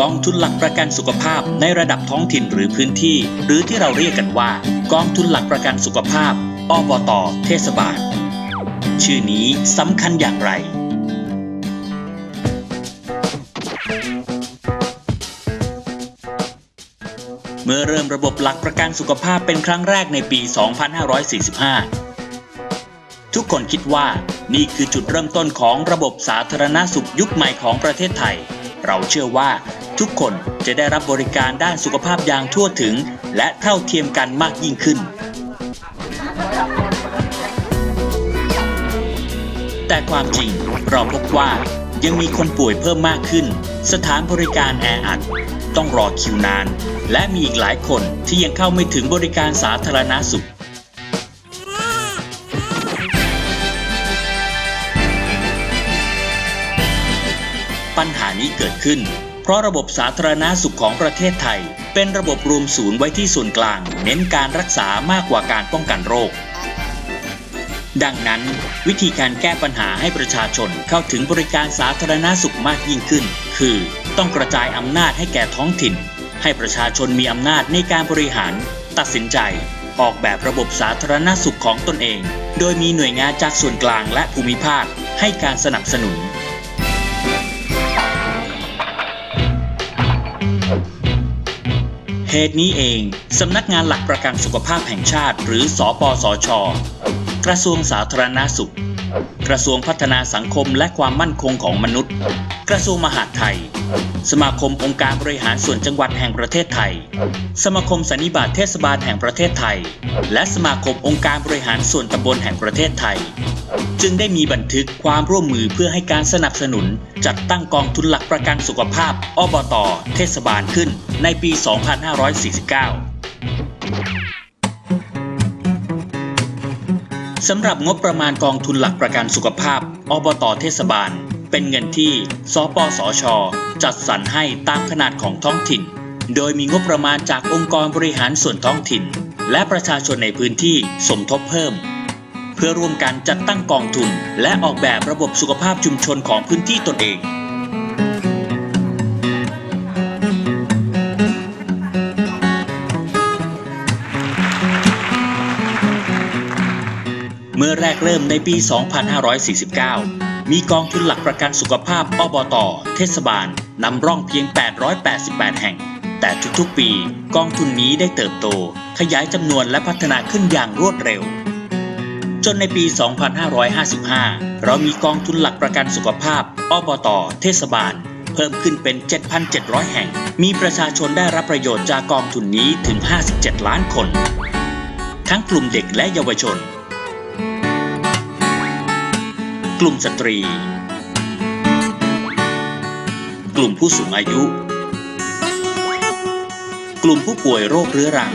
กองทุนหลักประกันสุขภาพในระดับท้องถิ่นหรือพื้นที่ หรือที่เราเรียกกันว่า กองทุนหลักประกันสุขภาพอบตเทศบาล ชื่อนี้สำคัญอย่างไร เมื่อเริ่มระบบหลักประกันสุขภาพเป็นครั้งแรกในปี 2545ทุกคนคิดว่านี่คือจุดเริ่มต้นของระบบสาธารณสุขยุคใหม่ของประเทศไทย เราเชื่อว่า ทุกคนจะได้รับบริการด้านสุขภาพอย่างทั่วถึง และเท่าเทียมกันมากยิ่งขึ้น แต่ความจริงเราพบว่ายังมีคนป่วยเพิ่มมากขึ้น สถานบริการแออัด ต้องรอคิวนาน และมีอีกหลายคนที่ยังเข้าไม่ถึงบริการสาธารณสุขปัญหานี้เกิดขึ้น เพราะระบบสาธารณาสุขของประเทศไทย เป็นระบบรวมศูนย์ไว้ที่ส่วนกลาง เน้นการรักษามากกว่าการป้องกันโรค ดังนั้น วิธีการแก้ปัญหาให้ประชาชนเข้าถึงบริการสาธารณาสุขมากยิ่งขึ้น คือต้องกระจายอำนาจให้แก่ท้องถิ่น ให้ประชาชนมีอำนาจในการบริหาร ตัดสินใจ ออกแบบระบบสาธารณสุขของตนเอง โดยมีหน่วยงานจากส่วนกลางและภูมิภาคให้การสนับสนุน เหตุนี้เอง สำนักงานหลักประกันสุขภาพแห่งชาติ หรือสอปสช กระทรวงสาธารณาสุข กระทรวงพัฒนาสังคมและความมั่นคงของมนุษย์ กระทรวงมหาดไทย สมาคมองค์การบริหารส่วนจังหวัดแห่งประเทศไทย สมาคมสันนิบาตเทศบาลแห่งประเทศไทย และสมาคมองค์การบริหารส่วนตำบลแห่งประเทศไทย จึงได้มีบันทึกความร่วมมือเพื่อให้การสนับสนุน จัดตั้งกองทุนหลักประกันสุขภาพ อบต เทศบาลขึ้นในปี 2549สำหรับงบประมาณกองทุนหลักประกันสุขภาพ อบต เทศบาล เป็นเงินที่สปสช จัดสรรให้ตามขนาดของท้องถิ่น โดยมีงบประมาณจากองค์กรบริหารส่วนท้องถิ่น และประชาชนในพื้นที่สมทบเพิ่ม เพื่อร่วมกันจัดตั้งกองทุน และออกแบบระบบสุขภาพชุมชนของพื้นที่ตนเองเมื่อแรกเริ่มในปี 2549 มีกองทุนหลักประกันสุขภาพอบต เทศบาลนำร่องเพียง 888 แห่ง แต่ทุกๆปีกองทุนนี้ได้เติบโต ขยายจำนวนและพัฒนาขึ้นอย่างรวดเร็ว จนในปี 2555 เรามีกองทุนหลักประกันสุขภาพอบต เทศบาล เพิ่มขึ้นเป็น 7,700 แห่ง มีประชาชนได้รับประโยชน์จากกองทุนนี้ถึง 57 ล้านคน ทั้งกลุ่มเด็กและเยาวชน กลุ่มสตรี กลุ่มผู้สูงอายุ กลุ่มผู้ป่วยโรคเรื้อรัง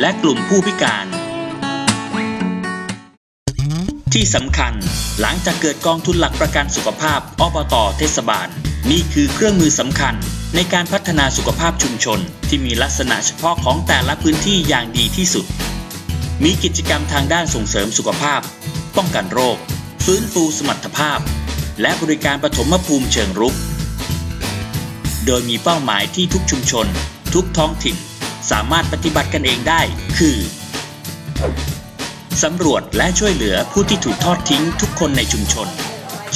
และกลุ่มผู้พิการ ที่สำคัญหลังจากเกิดกองทุนหลักประกันสุขภาพอบตเทศบาล นี่คือเครื่องมือสำคัญในการพัฒนาสุขภาพชุมชนที่มีลักษณะเฉพาะของแต่ละพื้นที่อย่างดีที่สุด มีกิจกรรมทางด้านส่งเสริมสุขภาพ ป้องกันโรค ฟื้นฟูสมรรถภาพ และบริการปฐมภูมิเชิงรุก โดยมีเป้าหมายที่ทุกชุมชน ทุกท้องถิ่น สามารถปฏิบัติกันเองได้ คือสำรวจและช่วยเหลือผู้ที่ถูกทอดทิ้งทุกคนในชุมชน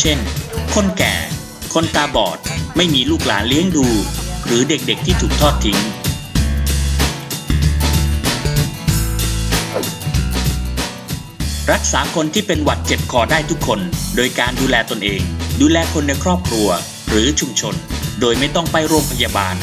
เช่น คนแก่ คนตาบอด ไม่มีลูกหลานเลี้ยงดู หรือเด็กๆที่ถูกทอดทิ้ง รักษาคนที่เป็นหวัดเจ็บคอได้ทุกคน โดยการดูแลตนเอง ดูแลคนในครอบครัว หรือชุมชน โดยไม่ต้องไปโรงพยาบาล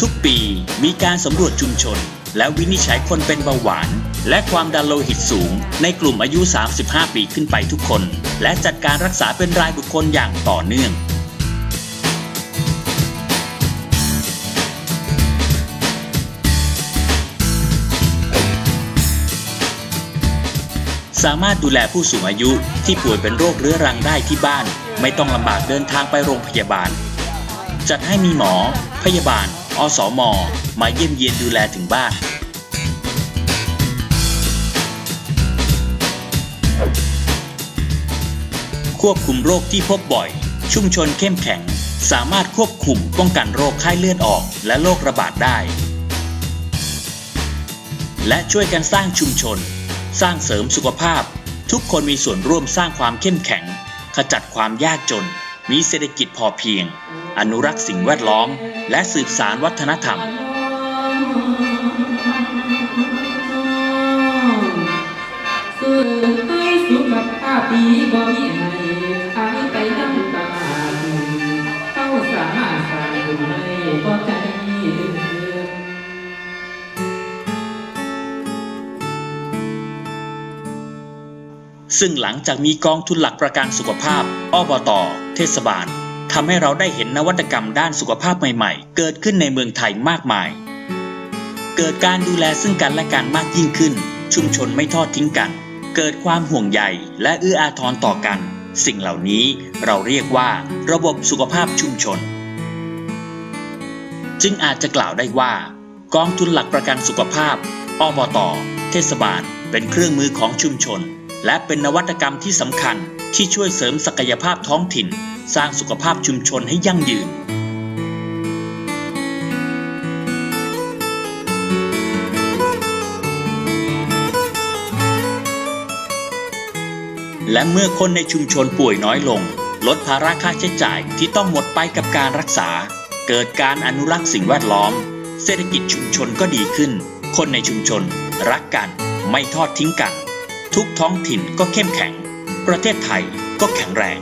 ทุกปีมีการสำรวจชุมชน และวินิจฉัยคนเป็นเบาหวาน และความดันโลหิตสูง ในกลุ่มอายุ 35 ปีขึ้นไปทุกคน และจัดการรักษาเป็นรายบุคคลอย่างต่อเนื่อง สามารถดูแลผู้สูงอายุที่ป่วยเป็นโรคเรื้อรังได้ที่บ้าน ไม่ต้องลำบากเดินทางไปโรงพยาบาล จัดให้มีหมอ พยาบาล อสมมาเยี่ยมเยียนดูแลถึงบ้าน ควบคุมโรคที่พบบ่อย ชุมชนเข้มแข็ง สามารถควบคุมป้องกันโรคไข้เลือดออก และโรคระบาดได้ และช่วยกันสร้างชุมชน สร้างเสริมสุขภาพ ทุกคนมีส่วนร่วมสร้างความเข้มแข็ง ขจัดความยากจน มีเศรษฐกิจพอเพียง อนุรักษ์สิ่งแวดล้อม และสืบสารวัฒนธรรม ซึ่งหลังจากมีกองทุนหลักประกันสุขภาพ อบต เทศบาลทำให้เราได้เห็นนวัตกรรมด้านสุขภาพใหม่ๆ เกิดขึ้นในเมืองไทยมากมาย เกิดการดูแลซึ่งกันและกันมากยิ่งขึ้น ชุมชนไม่ทอดทิ้งกัน เกิดความห่วงใยและเอื้ออาทรต่อกัน สิ่งเหล่านี้เราเรียกว่า ระบบสุขภาพชุมชน จึงอาจจะกล่าวได้ว่า กองทุนหลักประกันสุขภาพ อบต เทศบาล เป็นเครื่องมือของชุมชน และเป็นนวัตกรรมที่สำคัญที่ช่วยเสริมศักยภาพท้องถิ่น สร้างสุขภาพชุมชนให้ยั่งยืน และเมื่อคนในชุมชนป่วยน้อยลง ลดภาระค่าใช้จ่ายที่ต้องหมดไปกับการรักษา เกิดการอนุรักษ์สิ่งแวดล้อม เศรษฐกิจชุมชนก็ดีขึ้น คนในชุมชน รักกันไม่ทอดทิ้งกัน ทุกท้องถิ่นก็เข้มแข็ง ประเทศไทยก็แข็งแรง